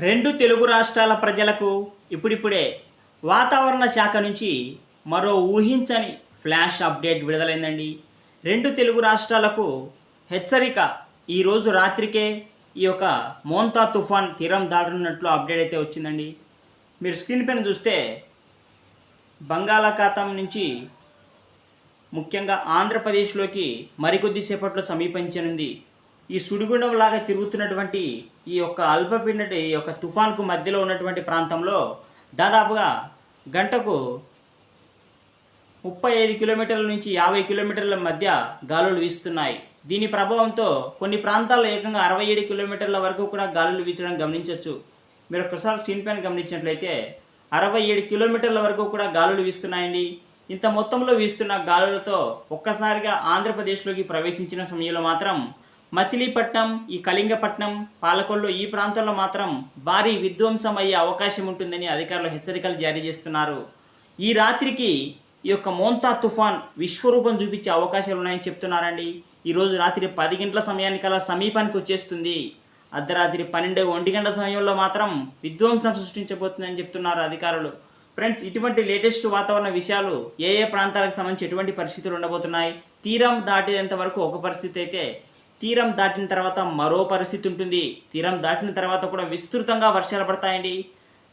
రెండు తెలుగు రాష్ట్రాల ప్రజలకు ఇప్పుడిప్పుడే వాతావరణ శాఖ నుంచి మరో ఊహించని ఫ్లాష్ అప్డేట్ విడుదలైందండి. రెండు తెలుగు రాష్ట్రాలకు హెచ్చరిక ఈరోజు రాత్రికే ఈ యొక్క మోంతా తుఫాన్ తీరం దాటున్నట్లు అప్డేట్ అయితే వచ్చిందండి. మీరు స్క్రీన్ పైన చూస్తే బంగాళాఖాతం నుంచి ముఖ్యంగా ఆంధ్రప్రదేశ్లోకి మరికొద్దిసేపట్లో సమీపించనుంది. ఈ సుడిగుండంలాగా తిరుగుతున్నటువంటి ఈ యొక్క అల్పపీడన ఈ యొక్క తుఫాన్కు మధ్యలో ఉన్నటువంటి ప్రాంతంలో దాదాపుగా గంటకు ముప్పై ఐదు కిలోమీటర్ల నుంచి యాభై కిలోమీటర్ల మధ్య గాలులు వీస్తున్నాయి. దీని ప్రభావంతో కొన్ని ప్రాంతాల్లో ఏకంగా అరవై ఏడు కిలోమీటర్ల వరకు కూడా గాలులు వీచడం గమనించవచ్చు మీరు ఒకసారి స్క్రీన్ గమనించినట్లయితే అరవై ఏడు కిలోమీటర్ల వరకు కూడా గాలులు వీస్తున్నాయండి. ఇంత మొత్తంలో వీస్తున్న గాలులతో ఒక్కసారిగా ఆంధ్రప్రదేశ్లోకి ప్రవేశించిన సమయంలో మాత్రం మచిలీపట్నం ఈ కళింగపట్నం పాలకొల్లు ఈ ప్రాంతంలో మాత్రం భారీ విధ్వంసం అయ్యే అవకాశం ఉంటుందని అధికారులు హెచ్చరికలు జారీ చేస్తున్నారు. ఈ రాత్రికి ఈ యొక్క మోంతా తుఫాన్ విశ్వరూపం చూపించే అవకాశాలు ఉన్నాయని చెప్తున్నారండి. ఈరోజు రాత్రి పది గంటల సమయానికల్లా సమీపానికి వచ్చేస్తుంది. అర్ధరాత్రి పన్నెండు ఒంటి గంటల సమయంలో మాత్రం విధ్వంసం సృష్టించబోతుందని చెప్తున్నారు అధికారులు. ఫ్రెండ్స్ ఇటువంటి లేటెస్ట్ వాతావరణ విషయాలు ఏ ఏ ప్రాంతాలకు సంబంధించి ఎటువంటి పరిస్థితులు ఉండబోతున్నాయి? తీరం దాటేంత వరకు ఒక పరిస్థితి అయితే తీరం దాటిన తర్వాత మరో పరిస్థితి ఉంటుంది. తీరం దాటిన తర్వాత కూడా విస్తృతంగా వర్షాలు పడతాయండి.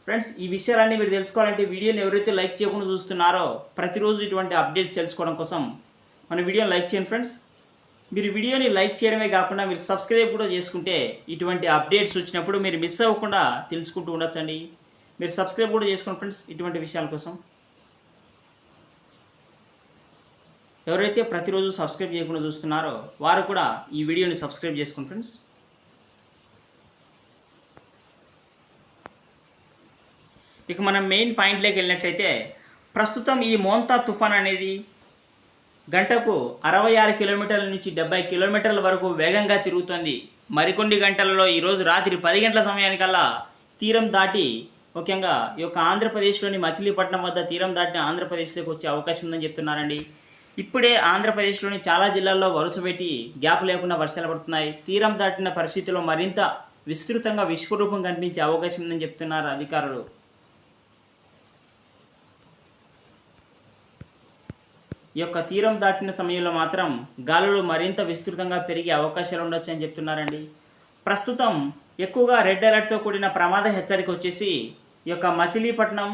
ఫ్రెండ్స్ ఈ విషయాలన్నీ మీరు తెలుసుకోవాలంటే వీడియోని ఎవరైతే లైక్ చేయకుండా చూస్తున్నారో ప్రతిరోజు ఇటువంటి అప్డేట్స్ తెలుసుకోవడం కోసం మన వీడియోని లైక్ చేయండి ఫ్రెండ్స్. మీరు వీడియోని లైక్ చేయడమే కాకుండా మీరు సబ్స్క్రైబ్ కూడా చేసుకుంటే ఇటువంటి అప్డేట్స్ వచ్చినప్పుడు మీరు మిస్ అవ్వకుండా తెలుసుకుంటూ ఉండొచ్చండి. మీరు సబ్స్క్రైబ్ కూడా చేసుకోండి ఫ్రెండ్స్ ఇటువంటి విషయాల కోసం. ఎవరైతే ప్రతిరోజు సబ్స్క్రైబ్ చేయకుండా చూస్తున్నారో వారు కూడా ఈ వీడియోని సబ్స్క్రైబ్ చేసుకోండి ఫ్రెండ్స్. ఇక మనం మెయిన్ పాయింట్లోకి వెళ్ళినట్లయితే ప్రస్తుతం ఈ మోంతా తుఫాన్ అనేది గంటకు అరవై ఆరు కిలోమీటర్ల నుంచి డెబ్బై కిలోమీటర్ల వరకు వేగంగా తిరుగుతుంది. మరికొన్ని గంటలలో ఈరోజు రాత్రి పది గంటల సమయానికల్లా తీరం దాటి ముఖ్యంగా ఈ యొక్క ఆంధ్రప్రదేశ్లోని మచిలీపట్నం వద్ద తీరం దాటిన ఆంధ్రప్రదేశ్లోకి వచ్చే అవకాశం ఉందని చెప్తున్నారండి. ఇప్పుడే ఆంధ్రప్రదేశ్లోని చాలా జిల్లాల్లో వరుస పెట్టి గ్యాప్ లేకుండా వర్షాలు పడుతున్నాయి. తీరం దాటిన పరిస్థితిలో మరింత విస్తృతంగా విశ్వరూపం కనిపించే అవకాశం ఉందని చెప్తున్నారు అధికారులు. ఈ యొక్క తీరం దాటిన సమయంలో మాత్రం గాలులు మరింత విస్తృతంగా పెరిగే అవకాశాలు ఉండొచ్చు అని చెప్తున్నారండి. ప్రస్తుతం ఎక్కువగా రెడ్ అలర్ట్తో కూడిన ప్రమాద హెచ్చరిక వచ్చేసి ఈ యొక్క మచిలీపట్నం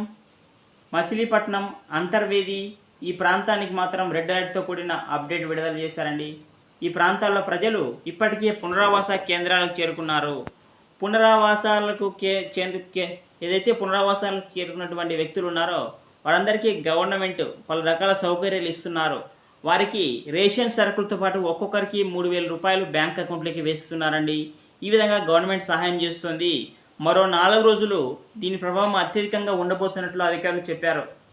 మచిలీపట్నం అంతర్వేది ఈ ప్రాంతానికి మాత్రం రెడ్ అలర్ట్తో కూడిన అప్డేట్ విడుదల చేశారండి. ఈ ప్రాంతాల్లో ప్రజలు ఇప్పటికే పునరావాస కేంద్రాలకు చేరుకున్నారు. పునరావాసాలకు కే చేందు కే ఏదైతే పునరావాసాలకు చేరుకున్నటువంటి వ్యక్తులు ఉన్నారో వారందరికీ గవర్నమెంట్ పలు రకాల సౌకర్యాలు ఇస్తున్నారు. వారికి రేషన్ సరుకులతో పాటు ఒక్కొక్కరికి మూడు వేల రూపాయలు బ్యాంక్ అకౌంట్లోకి వేస్తున్నారండి. ఈ విధంగా గవర్నమెంట్ సహాయం చేస్తుంది. మరో నాలుగు రోజులు దీని ప్రభావం అత్యధికంగా ఉండబోతున్నట్లు అధికారులు చెప్పారు.